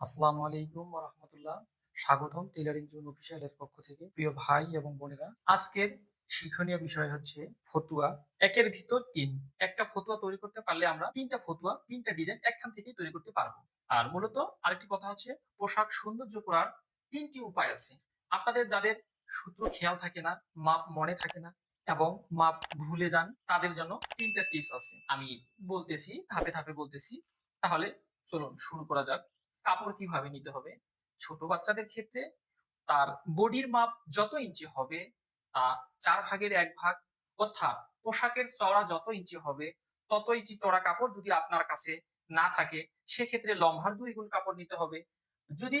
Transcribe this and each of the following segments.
আসসালামু আলাইকুম রহমতুল্লাহ স্বাগতম টেলারিং জোন অফিসিয়ালের পক্ষ থেকে। প্রিয় ভাই এবং বোনেরা, আজকের শিক্ষণীয় বিষয় হচ্ছে ফতুয়া। একের ভিতর তিন। একটা ফতুয়া তৈরি করতে পারলে আমরা তিনটা ফতুয়া, তিনটা ডিজাইন একখান থেকেই তৈরি করতে পারব। আর মূলত আরেকটি কথা হচ্ছে, পোশাক সৌন্দর্য করার তিনটি উপায় আছে। আপনাদের যাদের সূত্র খেয়াল থাকে না, মাপ মনে থাকে না এবং মাপ ভুলে যান, তাদের জন্য তিনটা টিপস আছে। আমি বলতেছি, ধাপে ধাপে বলতেছি। তাহলে চলুন, শুরু করা যাক। কাপড় কীভাবে নিতে হবে? ছোট বাচ্চাদের ক্ষেত্রে তার বডির মাপ যত ইঞ্চি হবে, তা চার ভাগের এক ভাগ, অর্থাৎ পোশাকের চড়া যত ইঞ্চি হবে, তত ইঞ্চি চড়া কাপড় যদি আপনার কাছে না থাকে, সেক্ষেত্রে লম্বার দুই গুণ কাপড় নিতে হবে। যদি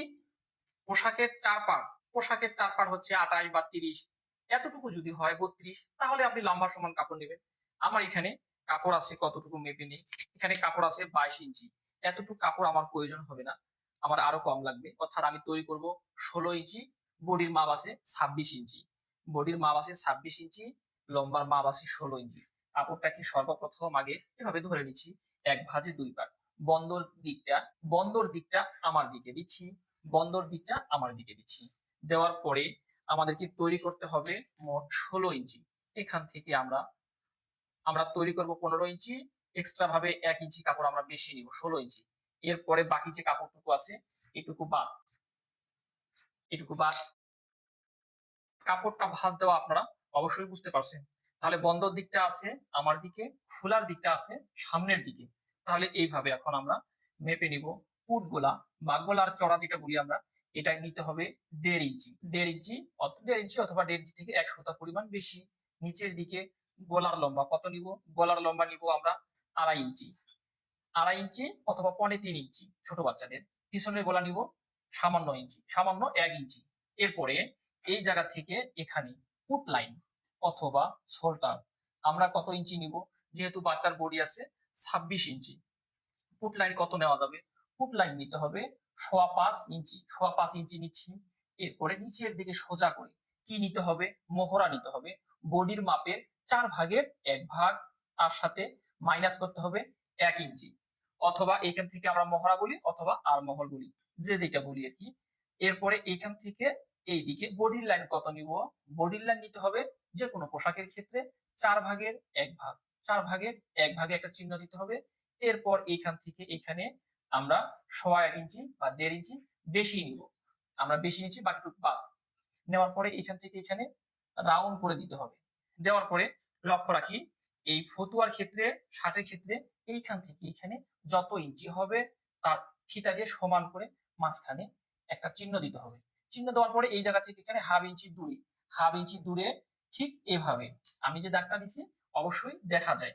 পোশাকের চার পাট পোশাকের চার পাট হচ্ছে আটাইশ বা তিরিশ, এতটুকু যদি হয় বত্রিশ, তাহলে আপনি লম্বা সমান কাপড় নেবেন। আমার এখানে কাপড় আছে কতটুকু মেপে নেই? এখানে কাপড় আছে বাইশ ইঞ্চি। এতটুকু কাপড় আমার প্রয়োজন হবে না। আমার আরও কম লাগবে। অর্থাৎ আমি তৈরি করব ষোলো ইঞ্চি, বডির মাপ আছে ছাব্বিশ ইঞ্চি। বডির মাপ আছে ছাব্বিশ ইঞ্চি, লম্বার মাপ আছে ষোলো ইঞ্চি। কাপড়টাকে সর্বপ্রথম আগে এভাবে ধরে নিচ্ছি, এক ভাজে দুই পাট বন্দর দিকটা বন্দর দিকটা আমার দিকে দিচ্ছি, বন্দর দিকটা আমার দিকে দিচ্ছি। দেওয়ার পরে আমাদেরকে তৈরি করতে হবে মোট ষোলো ইঞ্চি। এখান থেকে আমরা আমরা তৈরি করব পনেরো ইঞ্চি এক্সট্রা ভাবে এক ইঞ্চি কাপড় আমরা বেশি নিব ষোলো ইঞ্চি। এরপরে বাকি যে কাপড়টুকু আছে, এটুকু বাদ। এটুকু বাদ। কাপড়টা ভাঁজ দেওয়া আপনারা অবশ্যই বুঝতে পারছেন। তাহলে বন্ধর দিকটা আছে, আমার দিকে, খোলার দিকটা আছে, সামনের দিকে। তাহলে এইভাবে এখন আমরা মেপে নিব। পুট গোলা বা গোলার চড়া যেটা বলি আমরা এটা নিতে হবে দেড় ইঞ্চি। দেড় ইঞ্চি দেড় ইঞ্চি অথবা দেড় ইঞ্চি থেকে এক সুতা পরিমাণ বেশি। নিচের দিকে গোলার লম্বা কত নিব? গলার লম্বা নিব আমরা আড়াই ইঞ্চি। আড়াই ইঞ্চি অথবা পনে তিন ইঞ্চি ছোট বাচ্চাদের। পিছনের গোলা নিব সামান্য ইঞ্চি, সামান্য এক ইঞ্চি। এরপরে এই জায়গা থেকে এখানে পুট লাইন অথবা শোল্ডার আমরা কত ইঞ্চি নিব? যেহেতু বাচ্চার বডি আছে ছাব্বিশ ইঞ্চি। পুট লাইন কত নেওয়া যাবে? পুট লাইন নিতে হবে সোয়া পাঁচ ইঞ্চি। সোয়া পাঁচ ইঞ্চি নিচ্ছি। এরপরে নিচের দিকে সোজা করে কি নিতে হবে? মোহরা নিতে হবে। বডির মাপের চার ভাগের এক ভাগ। তার সাথে মাইনাস করতে হবে এক ইঞ্চি। অথবা এখান থেকে আমরা মহড়া বলি অথবা আর মহল বলি। যে যেটা বলি আর কি। এরপরে এখান থেকে এই দিকে বডির লাইন কত নিব? বডির লাইন নিতে হবে যে কোনো পোশাকের ক্ষেত্রে চার ভাগের এক ভাগ। চার ভাগের এক ভাগে একটা চিহ্ন দিতে হবে। এরপর এইখান থেকে এখানে আমরা সোয়া এক ইঞ্চি বা দেড় ইঞ্চি বেশি নিব। আমরা বেশি নিচ্ছি বাকিটুকু বাদ। নেওয়ার পরে এখান থেকে এখানে রাউন্ড করে দিতে হবে। দেওয়ার পরে লক্ষ্য রাখি এই ফতুয়ার ক্ষেত্রে শার্টের ক্ষেত্রে এইখান থেকে এখানে যত ইঞ্চি হবে তার ফিতা দিয়ে সমান করে মাঝখানে একটা চিহ্ন দিতে হবে। চিহ্ন দেওয়ার পরে এই জায়গা থেকে এখানে হাফ ইঞ্চি দূরে, হাফ ইঞ্চি দূরে ঠিক এভাবে। আমি যে দাগটা দিছি, অবশ্যই দেখা যায়।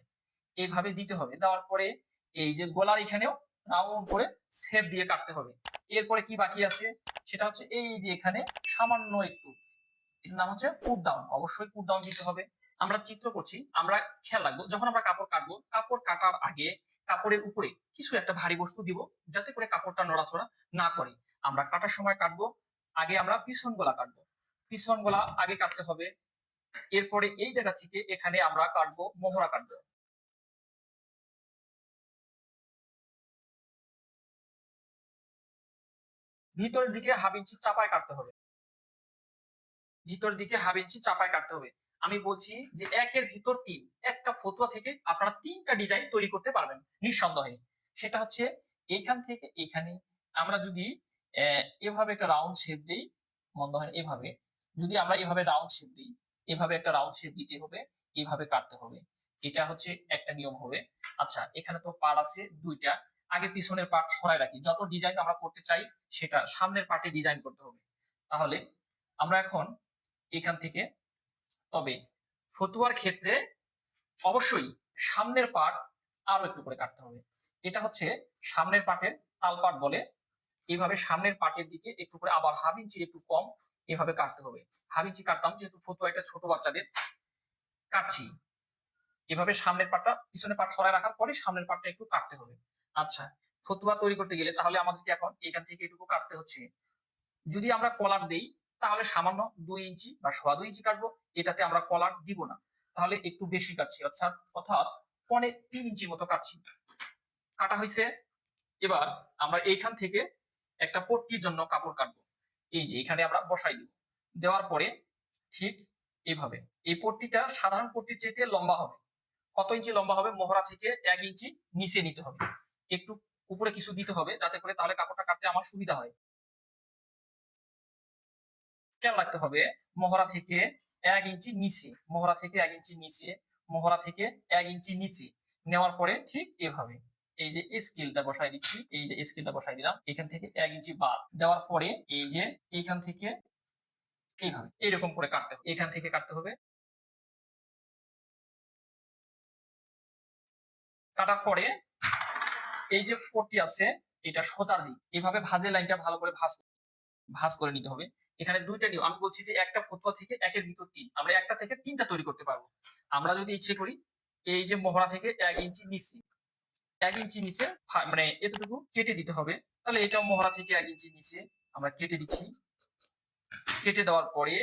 এইভাবে দিতে হবে। দেওয়ার পরে এই যে গোলার এখানেও রাউন্ড করে সেপ দিয়ে কাটতে হবে। এরপরে কি বাকি আছে? সেটা হচ্ছে এই যে এখানে সামান্য একটু, এর নাম হচ্ছে পুট ডাউন অবশ্যই পুট ডাউন দিতে হবে। আমরা চিত্র করছি, আমরা খেয়াল রাখব, যখন আমরা কাপড় কাটবো, কাপড় কাটার আগে কাপড়ের উপরে কিছু একটা ভারী বস্তু দিব, যাতে করে কাপড়টা নড়াচড়া না করে। আমরা কাটার সময় কাটবো, আগে আমরা পিছন গলা কাটবো। পিছন গলা আগে কাটতে হবে, এরপরে এই জায়গা থেকে এখানে আমরা কাটবো, মোহরা কাটবো। ভিতরের দিকে হাফ ইঞ্চি চাপায় কাটতে হবে। ভিতরের দিকে হাফ ইঞ্চি চাপায় কাটতে হবে। আমি বলছি যে একের ভিতর তিন, একটা ফতুয়া থেকে আপনারা তিনটা ডিজাইন তৈরি করতে পারবেন নিঃসন্দেহে। সেটা হচ্ছে এইখান থেকে এখানে আমরা যদি এভাবে একটা রাউন্ড শেপ দিই মন্দ হয় এভাবে, যদি আমরা এভাবে রাউন্ড শেপ দিই, এভাবে একটা রাউন্ড শেপ দিতে হবে, এভাবে কাটতে হবে। এটা হচ্ছে একটা নিয়ম হবে। আচ্ছা এখানে তো পার্ট আছে দুইটা, আগে পিছনের পার্ট সরাই রাখি। যত ডিজাইন আমরা করতে চাই, সেটা সামনের পার্টে ডিজাইন করতে হবে। তাহলে আমরা এখন এখান থেকে তবে ফতুয়ার ক্ষেত্রে অবশ্যই সামনের পার্ট আরও একটু করে কাটতে হবে। এটা হচ্ছে সামনের পার্টের তাল পার্ট বলে। এইভাবে সামনের পার্টের দিকে একটু করে আবার হাফ ইঞ্চি একটু কম এভাবে কাটতে হবে। হাফ ইঞ্চি কাটতাম, যেহেতু ফতুয়া এটা ছোট বাচ্চাদের কাটছি। এভাবে সামনের পাটটা পিছনের পাট সরাই রাখার পরে সামনের পাটটা একটু কাটতে হবে। আচ্ছা ফতুয়া তৈরি করতে গেলে তাহলে আমাদেরকে এখন এখান থেকে এটুকু কাটতে হচ্ছে। যদি আমরা কলার দেই তাহলে সামান্য দুই ইঞ্চি বা সোয়া দুই ইঞ্চি কাটবো, এটাতে আমরা কলার দিব না। তাহলে একটু বেশি কাটছি, অর্থাৎ অর্থাৎ পনে তিন ইঞ্চি মতো কাটছি। কাটা হয়েছে। এবার আমরা এইখান থেকে একটা পট্টির জন্য কাপড় কাটবো। এই যে, এখানে আমরা বসাই দিব। দেওয়ার পরে ঠিক এইভাবে এই পট্টিটা সাধারণ পট্টির চেয়ে লম্বা হবে। কত ইঞ্চি লম্বা হবে? মোহরা থেকে এক ইঞ্চি নিচে নিতে হবে। একটু উপরে কিছু দিতে হবে, যাতে করে তাহলে কাপড়টা কাটতে আমার সুবিধা হয়। খেয়াল রাখতে হবে? মোহরা থেকে এক ইঞ্চি নিচে মোহরা থেকে এক ইঞ্চি নিচে মোহরা থেকে এক ইঞ্চি নিচে নেওয়ার পরে ঠিক এভাবে এই যে স্কেলটা বসাই দিচ্ছি, এই যে স্কেলটা বসাই দিলাম, এখান থেকে এক ইঞ্চি বাদ দেওয়ার পরে এই যে এইখান থেকে এইভাবে এইরকম করে কাটতে হবে, এখান থেকে কাটতে হবে। কাটার পরে এই যে পট্টি আছে, এটা সোজার দিক, এভাবে ভাজে লাইনটা ভালো করে ভাজ ভাজ করে নিতে হবে। এখানে দুইটা নিয়ম। আমি বলছি যে একটা ফতুয়া থেকে একের ভিতর তিন। আমরা একটা থেকে তিনটা তৈরি করতে পারব। আমরা যদি ইচ্ছে করি, এই যে মোহরা থেকে এক ইঞ্চি নিচে, এক ইঞ্চি নিচে মানে এতটুকু কেটে দিতে হবে। তাহলে এটাও মোহরা থেকে এক ইঞ্চি নিচে আমরা কেটে দিচ্ছি। কেটে দেওয়ার পরে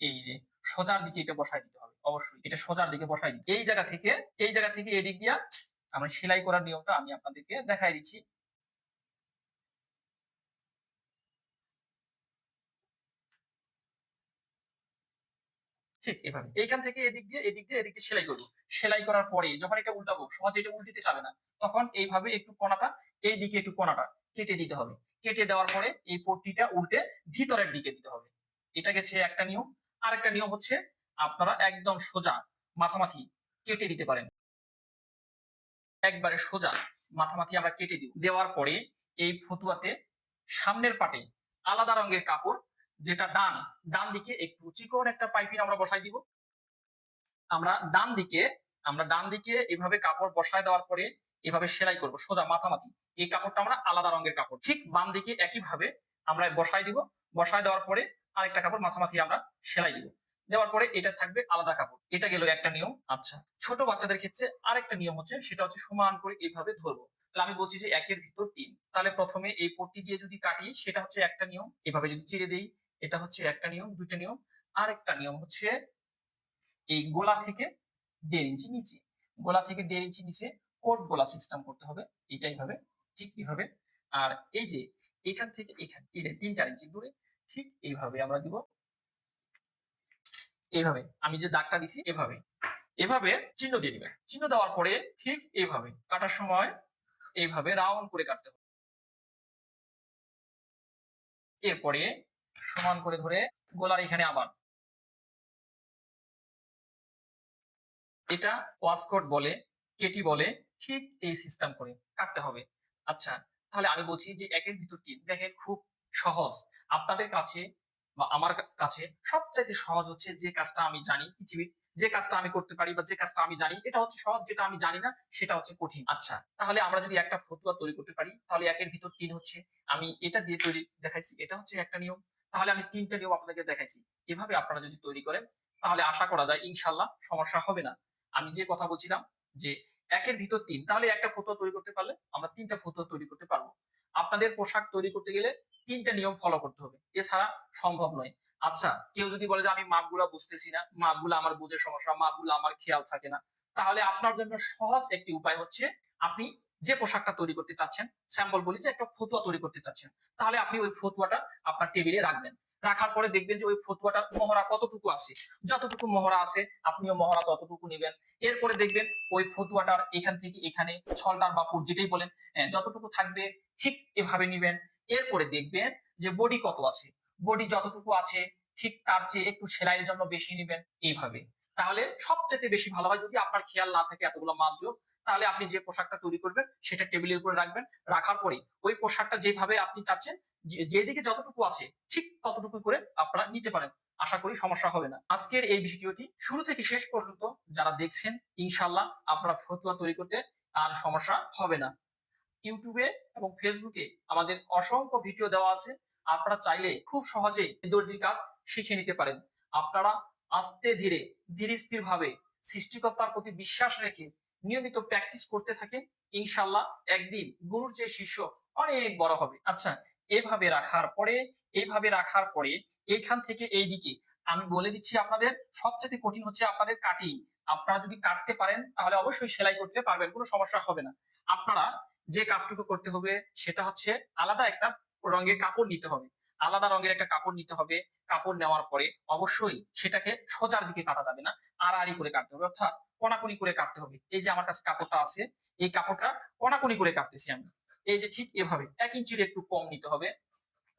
এই যে সোজার দিকে এটা বসাই দিতে হবে। অবশ্যই এটা সোজার দিকে বসাই দিতে এই জায়গা থেকে, এই জায়গা থেকে এদিক দিয়া আমরা সেলাই করার নিয়মটা আমি আপনাদেরকে দেখাই দিচ্ছি। ঠিক এভাবে। এইখান থেকে এদিক দিয়ে এদিক দিয়ে, এদিক সেলাই করব। সেলাই করার পরে যখন এটা উল্টাবো, সহজে এটা উল্টিতে চাবে না। তখন এইভাবে একটু কোনাটা এই দিকে একটু কোনাটা কেটে দিতে হবে। কেটে দেওয়ার পরে এই পট্টিটা উল্টে ভিতরের দিকে দিতে হবে। এটা গেছে একটা নিয়ম। আরেকটা নিয়ম হচ্ছে আপনারা একদম সোজা মাথামাথি কেটে দিতে পারেন। একবারে সোজা মাথামাথি আমরা কেটে দিব দেওয়ার পরে এই ফতুয়াতে সামনের পাটে আলাদা রঙের কাপড় যেটা ডান ডান দিকে একটু চিকন একটা পাইপিং আমরা বসাই দিব। আমরা ডান দিকে, আমরা ডান দিকে এভাবে কাপড় বসায় দেওয়ার পরে এভাবে সেলাই করব, সোজা মাথামাথি এই কাপড়টা আমরা আলাদা রঙের কাপড়। ঠিক বাম দিকে একই ভাবে আমরা বসাই দিব। বসায় দেওয়ার পরে আরেকটা কাপড় মাথামাথি আমরা সেলাই দিব। দেওয়ার পরে এটা থাকবে আলাদা কাপড়। এটা গেল একটা নিয়ম। আচ্ছা ছোট বাচ্চাদের ক্ষেত্রে আরেকটা নিয়ম হচ্ছে, সেটা হচ্ছে সমান করে এইভাবে ধরবো। তাহলে আমি বলছি যে একের ভিতর তিন। তাহলে প্রথমে এই পট্টি দিয়ে যদি কাটি, সেটা হচ্ছে একটা নিয়ম। এভাবে যদি চিড়ে দেই এটা হচ্ছে একটা নিয়ম, দুইটা নিয়ম। আরেকটা নিয়ম হচ্ছে এই গোলা থেকে দেড় ইঞ্চি নিচে। গোলা থেকে দেড় ইঞ্চি নিচে কোট গোলা সিস্টেম করতে হবে এটা এইভাবে ঠিক এইভাবে। আর এই যে এখান থেকে এখান তিন চার ইঞ্চি দূরে, ঠিক এইভাবে আমরা দিব। এইভাবে, আমি যে দাগটা দিছি এভাবে। এভাবে চিহ্ন দিয়ে দিবে। চিহ্ন দেওয়ার পরে ঠিক এইভাবে, কাটার সময় এইভাবে রাউন্ড করে কাটতে হবে। এরপরে সমান করে ধরে গোলার এখানে আবার। এটা ওয়াসকোট বলে কেটি বলে, ঠিক এই সিস্টেম করে কাটতে হবে। আচ্ছা তাহলে আমি বলছি যে একের ভিতর তিন, দেখেন খুব সহজ। আপনাদের কাছে বা আমার কাছে সবচাইতে সহজ হচ্ছে যে কাজটা আমি জানি পৃথিবীর, যে কাজটা আমি করতে পারি বা যে কাজটা আমি জানি, এটা হচ্ছে সহজ, যেটা আমি জানি না, সেটা হচ্ছে কঠিন। আচ্ছা তাহলে আমরা যদি একটা ফতুয়া তৈরি করতে পারি, তাহলে একের ভিতর তিন হচ্ছে। আমি এটা দিয়ে তৈরি দেখাইছি, এটা হচ্ছে একটা নিয়ম। তাহলে আমি তিনটা নিয়ম আপনাদেরকে দেখাইছি। এভাবে আপনারা যদি তৈরি করেন, তাহলে আশা করা যায় ইনশাল্লাহ সমস্যা হবে না। আমি যে কথা বলছিলাম যে একের ভিতর তিন, তাহলে একটা ফতুয়া তৈরি করতে পারলে আমরা তিনটা ফতুয়া তৈরি করতে পারব। আপনাদের পোশাক তৈরি করতে গেলে তিনটা নিয়ম ফলো করতে হবে। এছাড়া সম্ভব নয়। আচ্ছা কেউ যদি বলে যে আমি মাপগুলা বুঝতেছি না, মাপগুলো আমার বুঝের সমস্যা, মাপগুলো আমার খেয়াল থাকে না, তাহলে আপনার জন্য সহজ একটি উপায় হচ্ছে আপনি যে পোশাকটা তৈরি করতে চাচ্ছেন, স্যাম্পল বলি যে একটা ফতুয়া তৈরি করতে চাচ্ছেন, তাহলে আপনি ওই ফতুয়াটা আপনার টেবিলে রাখবেন। রাখার পরে দেখবেন যে ওই ফতুয়াটার মহড়া কতটুকু আছে। যতটুকু মহড়া আছে, আপনিও মহড়া ততটুকু নেবেন। এরপরে দেখবেন ওই ফতুয়াটার এখান থেকে এখানে ছলটার বা পুর যেটাই বলেন যতটুকু থাকবে ঠিক এভাবে নিবেন। এরপরে দেখবেন যে বডি কত আছে। বডি যতটুকু আছে, ঠিক তার চেয়ে একটু সেলাইয়ের জন্য বেশি নিবেন, এইভাবে। তাহলে সবচেয়ে বেশি ভালো হয় যদি আপনার খেয়াল না থাকে এতগুলো মাপ যোগ তাহলে আপনি যে পোশাকটা তৈরি করবেন সেটা টেবিলের উপরে রাখবেন। রাখার পরে ওই পোশাকটা যেভাবে আপনি চাচ্ছেন যেদিকে যতটুকু আছে, ঠিক ততটুকু করে আপনারা নিতে পারেন। আশা করি সমস্যা হবে না। আজকের এই ভিডিওটি শুরু থেকে শেষ পর্যন্ত যারা দেখছেন ইনশাল্লাহ আপনারা ফতুয়া তৈরি করতে আর সমস্যা হবে না। ইউটিউবে এবং ফেসবুকে আমাদের অসংখ্য ভিডিও দেওয়া আছে। আপনারা চাইলে খুব সহজেই দর্জির কাজ শিখে নিতে পারেন। আপনারা আস্তে ধীরে ধীরে স্থির ভাবে সৃষ্টিকর্তার প্রতি বিশ্বাস রেখে নিয়মিত প্র্যাকটিস করতে থাকেন ইনশাল্লাহ একদিন গুরুর যে শিষ্য অনেক বড় হবে। আচ্ছা এভাবে রাখার পরে এইভাবে রাখার পরে এইখান থেকে এই দিকে আমি বলে দিচ্ছি আপনাদের সবচেয়ে কঠিন হচ্ছে আপনাদের কাটিং আপনারা যদি কাটতে পারেন, তাহলে অবশ্যই সেলাই করতে পারবেন, কোনো সমস্যা হবে না। আপনারা যে কাজটুকু করতে হবে, সেটা হচ্ছে আলাদা একটা রঙের কাপড় নিতে হবে। আলাদা রঙের একটা কাপড় নিতে হবে, কাপড় নেওয়ার পরে অবশ্যই সেটাকে সোজার দিকে কাটা যাবে না, আড়াআড়ি করে কাটতে হবে। অর্থাৎ কোনাকুনি করে কাটতে হবে। এই যে আমার কাছে কাপড়টা আছে, এই কাপড়টা কোনাকুনি করে কাটতেছি আমি এই যে ঠিক এভাবে এক ইঞ্চির একটু কম নিতে হবে।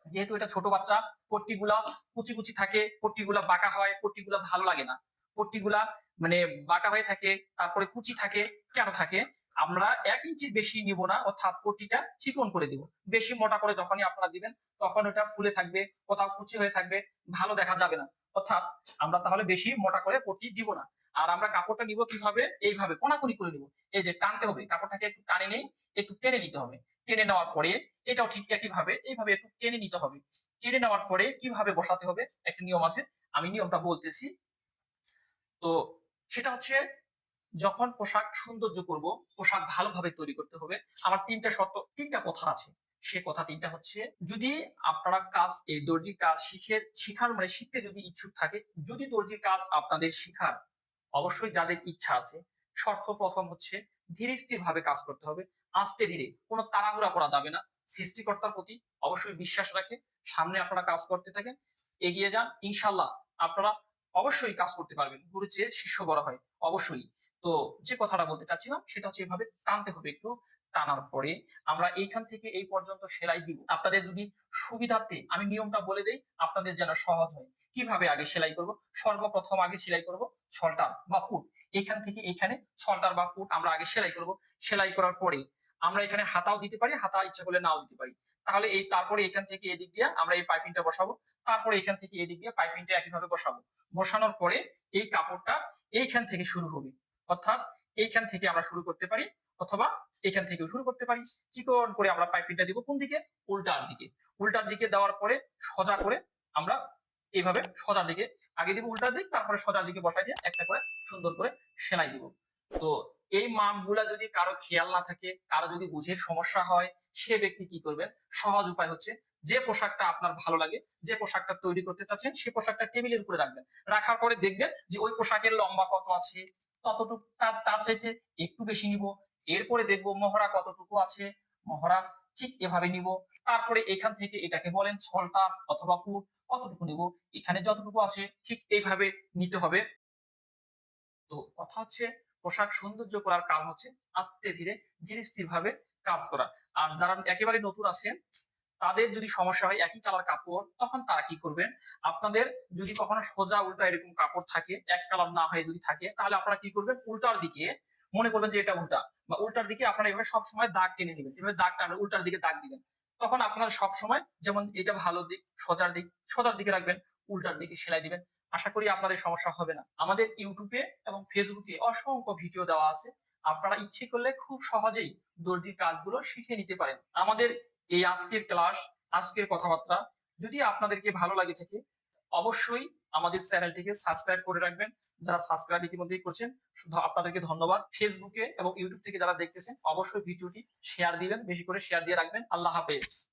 যেহেতু এটা ছোট বাচ্চা, পট্টিগুলা কুচি কুচি থাকে, পট্টিগুলা বাঁকা হয়, পট্টিগুলা ভালো লাগে না। পট্টিগুলা মানে বাঁকা হয়ে থাকে, তারপরে কুচি থাকে, কেন থাকে? আমরা এক ইঞ্চির বেশি নিব না, অর্থাৎ পট্টিটা চিকন করে দিব। বেশি মোটা করে যখনই আপনারা দিবেন, তখন ওটা ফুলে থাকবে, কোথাও কুচি হয়ে থাকবে, ভালো দেখা যাবে না। অর্থাৎ আমরা তাহলে বেশি মোটা করে পট্টি দিব না। আর আমরা কাপড়টা নিব কীভাবে? এইভাবে কোনাকুনি করে নিব। এই যে টানতে হবে, কাপড়টাকে একটু টানে নেই, একটু টেনে নিতে হবে। টেনে নেওয়ার পরে এটাও ঠিক একইভাবে, এইভাবে একটু টেনে নিতে হবে। টেনে নেওয়ার পরে কীভাবে বসাতে হবে? একটা নিয়ম আছে, আমি নিয়মটা বলতেছি। তো সেটা হচ্ছে, যখন পোশাক সৌন্দর্য করব, পোশাক ভালোভাবে তৈরি করতে হবে। আমার তিনটা শর্ত, তিনটা কথা আছে। সে কথা তিনটা হচ্ছে, যদি আপনারা কাজ, এই দর্জির কাজ শিখে, শিখার মানে শিখতে যদি ইচ্ছুক থাকে, যদি দর্জির কাজ আপনাদের শিখার অবশ্যই যাদের ইচ্ছা আছে, শর্ত প্রথম হচ্ছে ধীরে স্থির ভাবে কাজ করতে হবে, আস্তে ধীরে, কোনো তাড়াহুড়া করা যাবে না, সৃষ্টিকর্তার প্রতি অবশ্যই বিশ্বাস রাখে, সামনে আপনারা কাজ করতে থাকেন, এগিয়ে যান ইনশাল্লাহ আপনারা অবশ্যই কাজ করতে পারবেন, গুরু চেয়ে শিষ্য বড় হয়, অবশ্যই। তো যে কথাটা বলতে চাচ্ছিলাম, সেটা হচ্ছে এভাবে টানতে হবে একটু টানার পরে আমরা এইখান থেকে এই পর্যন্ত সেলাই দিব। আপনাদের যদি সুবিধার্থে আমি নিয়মটা বলে দেই, আপনাদের যেন সহজ হয়। কীভাবে আগে সেলাই করব? সর্বপ্রথম আগে সেলাই করব ছলটার বা ফুট এখান থেকে এখানে ছলটার বা ফুট আমরা আগে সেলাই করব। সেলাই করার পরে আমরা এখানে হাতাও দিতে পারি, হাতা ইচ্ছা করলে নাও দিতে পারি। তাহলে এই তারপরে এখান থেকে এদিক দিয়ে আমরা এই পাইপিংটা বসাবো। তারপরে এখান থেকে এদিক দিয়ে পাইপিংটা একইভাবে বসাবো। বসানোর পরে এই কাপড়টা এইখান থেকে শুরু হবে। অর্থাৎ এইখান থেকে আমরা শুরু করতে পারি অথবা এখান থেকেও শুরু করতে পারি। চিকন করে আমরা পাইপিংটা দিব কোন দিকে? উল্টার দিকে। উল্টার দিকে দেওয়ার পরে সোজা করে আমরা এইভাবে সোজার দিকে আগে দিব উল্টার দিক, তারপরে সোজার দিকে বসাই দিয়ে একটা করে সুন্দর করে সেলাই দিব। তো এই মাপগুলা যদি কারও খেয়াল না থাকে, কারও যদি বুঝে সমস্যা হয়, সে ব্যক্তি কি করবেন? সহজ উপায় হচ্ছে যে পোশাকটা আপনার ভালো লাগে, যে পোশাকটা তৈরি করতে চাচ্ছেন, সে পোশাকটা টেবিলের উপরে রাখবেন। রাখার পরে দেখবেন যে ওই পোশাকের লম্বা কত আছে, ততটুকু তার চাইতে একটু বেশি নিব এরপরে দেখব মহড়া কতটুকু আছে, মহড়া ঠিক এভাবে নিব। তারপরে এখান থেকে এটাকে বলেন ছলটা অথবা ফুট, কতটুকু নিব? এখানে যতটুকু আছে, ঠিক এইভাবে নিতে হবে। তো কথা হচ্ছে, পোশাক সৌন্দর্য করার কাজ হচ্ছে আস্তে ধীরে ধীরে স্থির ভাবে কাজ করা। আর যারা একেবারে নতুন আছেন, তাদের যদি সমস্যা হয় একই কালার কাপড়, তখন তারা কি করবেন? আপনাদের যদি কখনো সোজা উল্টা এরকম কাপড় থাকে, এক কালার না হয়ে যদি থাকে, তাহলে আপনারা কি করবেন? উল্টার দিকে মনে করবেন যে এটা উল্টা। বা উল্টার দিকে আপনারা এভাবে সবসময় দাগ টেনে নেবেন। এভাবে দাগ টানবেন উল্টার দিকে দাগ দিবেন। তখন আপনারা সবসময় যেমন এটা ভালো দিক, সোজার দিক, সোজার দিকে রাখবেন, উল্টার দিকে সেলাই দিবেন। আশা করি আপনাদের সমস্যা হবে না। আমাদের ইউটিউবে এবং ফেসবুকে অসংখ্য ভিডিও দেওয়া আছে। আপনারা ইচ্ছে করলে খুব সহজেই দর্জির কাজগুলো শিখে নিতে পারেন। আমাদের এই আজকের ক্লাস, আজকের কথাবার্তা যদি আপনাদেরকে ভালো লাগে থাকে অবশ্যই আমাদের চ্যানেলটিকে সাবস্ক্রাইব করে রাখবেন। যারা সাবস্ক্রাইব ইতিমধ্যেই করছেন, শুধু আপনাদেরকে ধন্যবাদ। ফেসবুকে এবং ইউটিউব থেকে যারা দেখতেছেন, অবশ্যই ভিডিওটি শেয়ার দিবেন, বেশি করে শেয়ার দিয়ে রাখবেন। আল্লাহ হাফেজ।